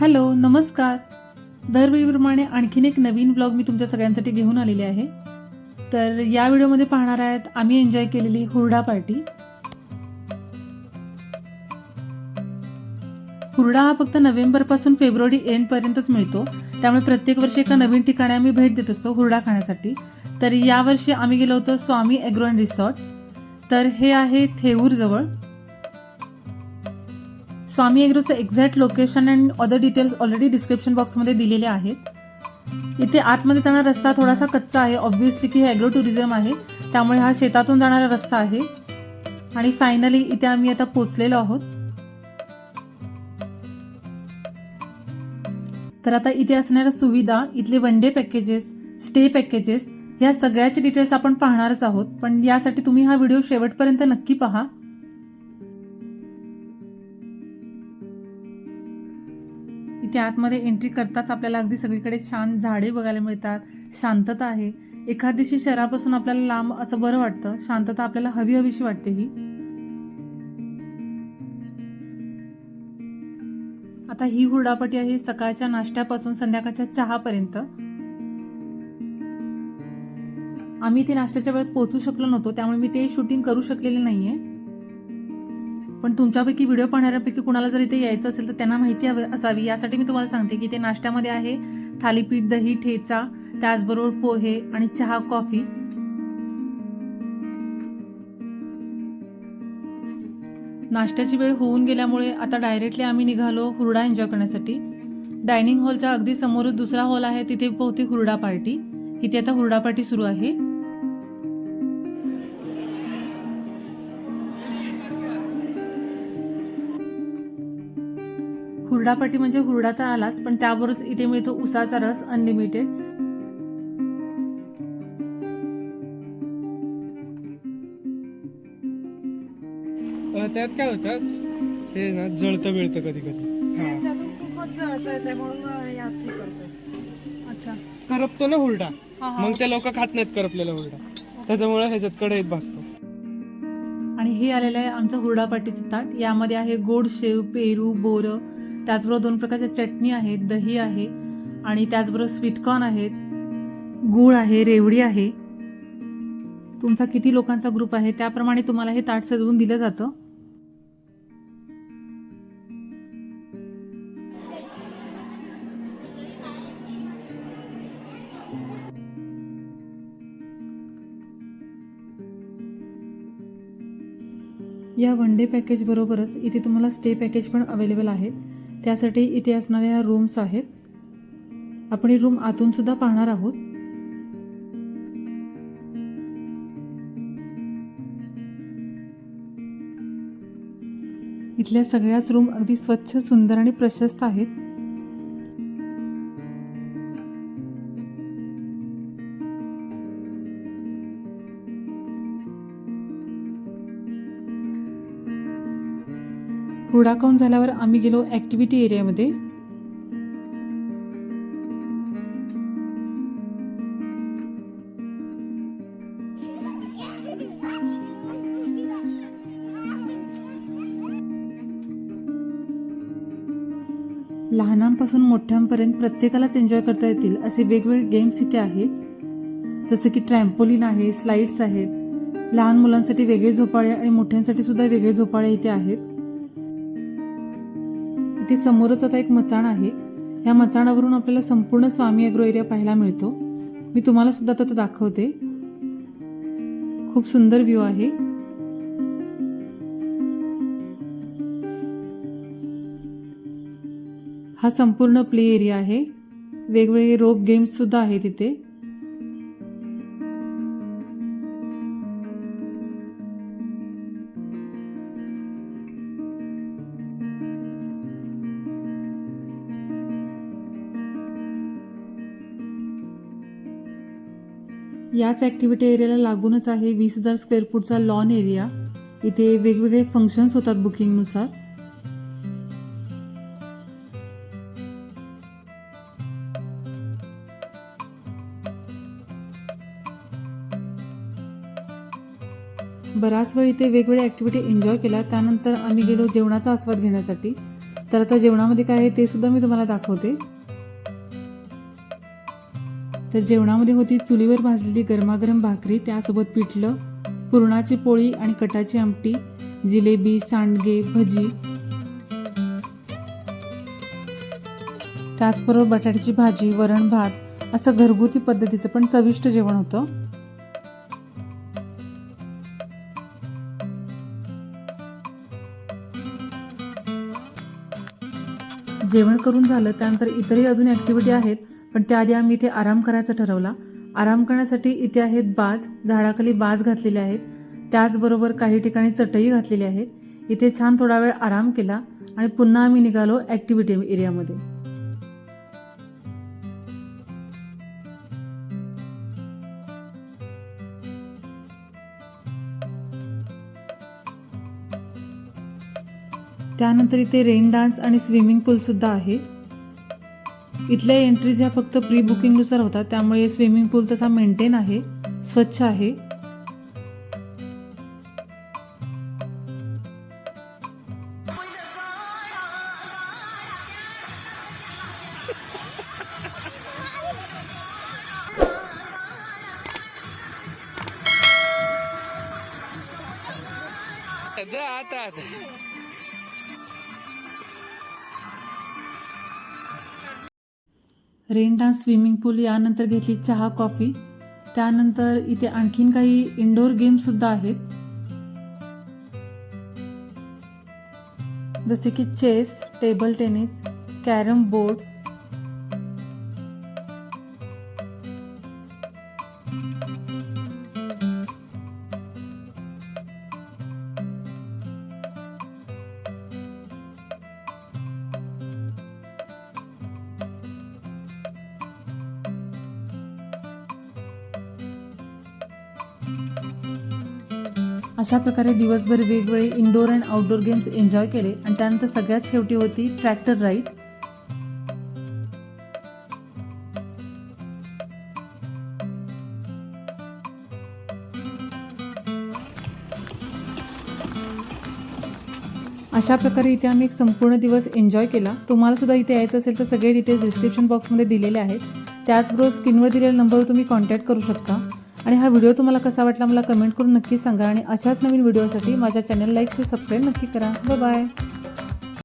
Hello नमस्कार. दरवेळीप्रमाणे आणखीन एक नवीन ब्लॉग मी तुमच्या सगळ्यांसाठी घेऊन आलेले आहे. तर या व्हिडिओमध्ये पाहणार आहेत आम्ही एन्जॉय केलेली हुरडा पार्टी. हुरडा हा फक्त नोव्हेंबरपासून फेब्रुवारी एंडपर्यंतच मिळतो. त्यामुळे प्रत्येक वर्षी एका नवीन ठिकाणी आम्ही भेट देत असतो हुरडा खाण्यासाठी. तर यावर्षी आम्ही गेलो होतो स्वामी एग्रो अँड रिसॉर्ट. तर हे आहे थेऊरजवळ. Swami एग्रोचं exact location and other details already description बॉक्समध्ये दिलेले आहेत. इथे आतमध्ये जाणारा रस्ता थोडासा कच्चा आहे. ऑब्व्हियसली की हे ॲग्रो टुरिझम आहे. त्यामुळे हा शेतातून जाणारा रस्ता आहे. आणि फायनली इथे आम्ही आता पोचलेलो आहोत. तर आता इथे असणाऱ्या सुविधा इथले one day packages stay packages या सगळ्याचे डिटेल्स आपण पाहणारच आहोत. पण यासाठी तुम्ही हा व्हिडिओ शेवटपर्यंत नक्की पहा. इथे आतमध्ये एंट्री करताच आपल्याला अगदी सगळीकडे छान झाडे बघायला मिळतात. शांतता आहे. एखाद दिवशी शहरापासून आपल्याला लांब असं बरं वाटतं. शांतता आपल्याला हवी हवीशी वाटते ही. आता ही हुरडापटी आहे सकाळच्या नाश्त्यापासून संध्याकाळच्या चहापर्यंत. आम्ही इथे नाश्त्याच्या वेळेत पोहोचू शकलो नव्हतो त्यामुळे मी ते शूटिंग करू शकलेले नाहीये. पण तुमच्यापैकी व्हिडिओ पाहणाऱ्यापैकी कुणाला जर इथे यायचं असेल तर त्यांना माहिती असावी. यासाठी मी तुम्हाला सांगते की ते नाश्त्यामध्ये आहे थालीपीठ दही ठेचा त्याचबरोबर पोहे आणि चहा कॉफी. नाश्त्याची वेळ होऊन गेल्यामुळे आता डायरेक्टली आम्ही निघालो हुरडा एन्जॉय करण्यासाठी. डायनिंग हॉलच्या अगदी समोरच दुसरा हॉल आहे तिथे पोहती हुरडा पार्टी. इथे आता हुरडा पार्टी सुरू आहे. हुरडा पार्टी म्हणजे हुरडा तर आलाच पण त्यावरच इथे मिळतो उसाचा रस अनलिमिटेड अ, त्यात काय होतं ते ना जळतं बिळतं कधी कधी. खूपच म्हणून अच्छा. करपतो ना हुरडा. मग ते लोक खात नाहीत करपलेला हुरडा. त्याच्यामुळे ह्याच्यात कढईत भासतो आणि हे आलेलं आहे आमचं हुरडा पार्टीचं ताट. यामध्ये आहे गोड शेव पेरू बोरं त्याचबरोबर दोन प्रकारच्या चटणी आहेत दही आहे आणि त्याचबरोबर स्वीटकॉर्न आहेत गूळ आहे रेवडी आहे. तुमचा किती लोकांचा ग्रुप आहे त्याप्रमाणे तुम्हाला हे ताट सजवून दिलं जातं. या वन डे पॅकेज बरोबरच इथे तुम्हाला स्टे पॅकेज पण अवेलेबल आहेत. त्यासाठी इथे असणाऱ्या ह्या रूम्स आहेत. आपण ही रूम आतून सुद्धा पाहणार आहोत. इथल्या सगळ्याच रूम अगदी स्वच्छ सुंदर आणि प्रशस्त आहेत. हुरडा खाऊन झाल्यावर आम्ही गेलो ॲक्टिव्हिटी एरियामध्ये लहानांपासून मोठ्यांपर्यंत प्रत्येकालाच एन्जॉय करता येतील असे वेगवेगळे गेम्स इथे आहेत. जसं की ट्रॅम्पोलिन आहे स्लाइड्स आहेत. लहान मुलांसाठी वेगळे झोपाळे आणि मोठ्यांसाठी सुद्धा वेगळे झोपाळे इथे आहेत. अगदी समोरच आता एक मचाण आहे. या मचाणावरून आपल्याला संपूर्ण स्वामी अॅग्रो एरिया पाहायला मिळतो. मी तुम्हाला सुद्धा तो दाखवते. खूप सुंदर व्ह्यू आहे. हा संपूर्ण प्ले एरिया आहे. वेगवेगळे रोप गेम्स सुद्धा आहेत तिथे. याच ॲक्टिव्हिटी एरियाला लागूनच आहे वीस हजार स्क्वेअर फूटचा लॉन एरिया इथे वेगवेगळे फंक्शन्स होतात बुकिंगनुसार बराच वेळ इथे वेगवेगळ्या ॲक्टिव्हिटी एन्जॉय केल्या त्यानंतर आम्ही गेलो जेवणाचा आस्वाद घेण्यासाठी. तर आता जेवणामध्ये काय आहे ते सुद्धा मी तुम्हाला दाखवते. तर जेवणामध्ये होती चुलीवर भाजलेली गरमागरम भाकरी त्यासोबत पिठलं पुरणाची पोळी आणि कटाची आमटी जिलेबी सांडगे भजी. त्याचबरोबर बटाट्याची भाजी वरण भात असं घरगुती पद्धतीचं पण चविष्ट जेवण होतं. जेवण करून झालं त्यानंतर इतरही अजून ॲक्टिव्हिटी आहेत. पण त्याआधी आम्ही इथे आराम करायचा ठरवला. आराम करण्यासाठी इथे आहेत बाज झाडाखाली बाज घातलेले आहेत. त्याचबरोबर काही ठिकाणी चटई घातलेली आहेत इथे छान थोडा वेळ आराम केला आणि पुन्हा आम्ही निघालो ॲक्टिव्हिटी एरियामध्ये. त्यानंतर इथे रेन डान्स आणि स्विमिंग पूलसुद्धा आहे. इथल्या एंट्रीज ह्या फक्त प्री बुकिंगनुसार होतात. त्यामुळे स्विमिंग पूल तसा मेंटेन आहे स्वच्छ आहे. जा आता. रेन डान्स स्विमिंग पूल यानंतर घेतली चहा कॉफी. त्यानंतर इथे आणखीन काही इनडोअर गेमसुद्धा आहेत. जसे की chess table tennis carrom board अशा प्रकारे दिवसभर वेगवेगळे indoor and outdoor games enjoy केले. आणि त्यानंतर सगळ्यात शेवटी होती ट्रॅक्टर राईड अशा प्रकारे इथे आम्ही एक संपूर्ण दिवस एन्जॉय केला. तुम्हाला सुद्धा इथे यायचं असेल तर सगळे डिटेल्स डिस्क्रिप्शन बॉक्समध्ये दिलेले आहेत. त्याचबरोबर स्क्रीनवर दिलेल्या नंबरवर तुम्ही कॉन्टॅक्ट करू शकता. आणि हा व्हिडिओ तुम्हाला कसा वाटला मला कमेंट करून नक्की सांगा आणि अशाच नवीन व्हिडिओसाठी माझ्या चॅनल लाईक शेअर सबस्क्राईब नक्की करा. बाय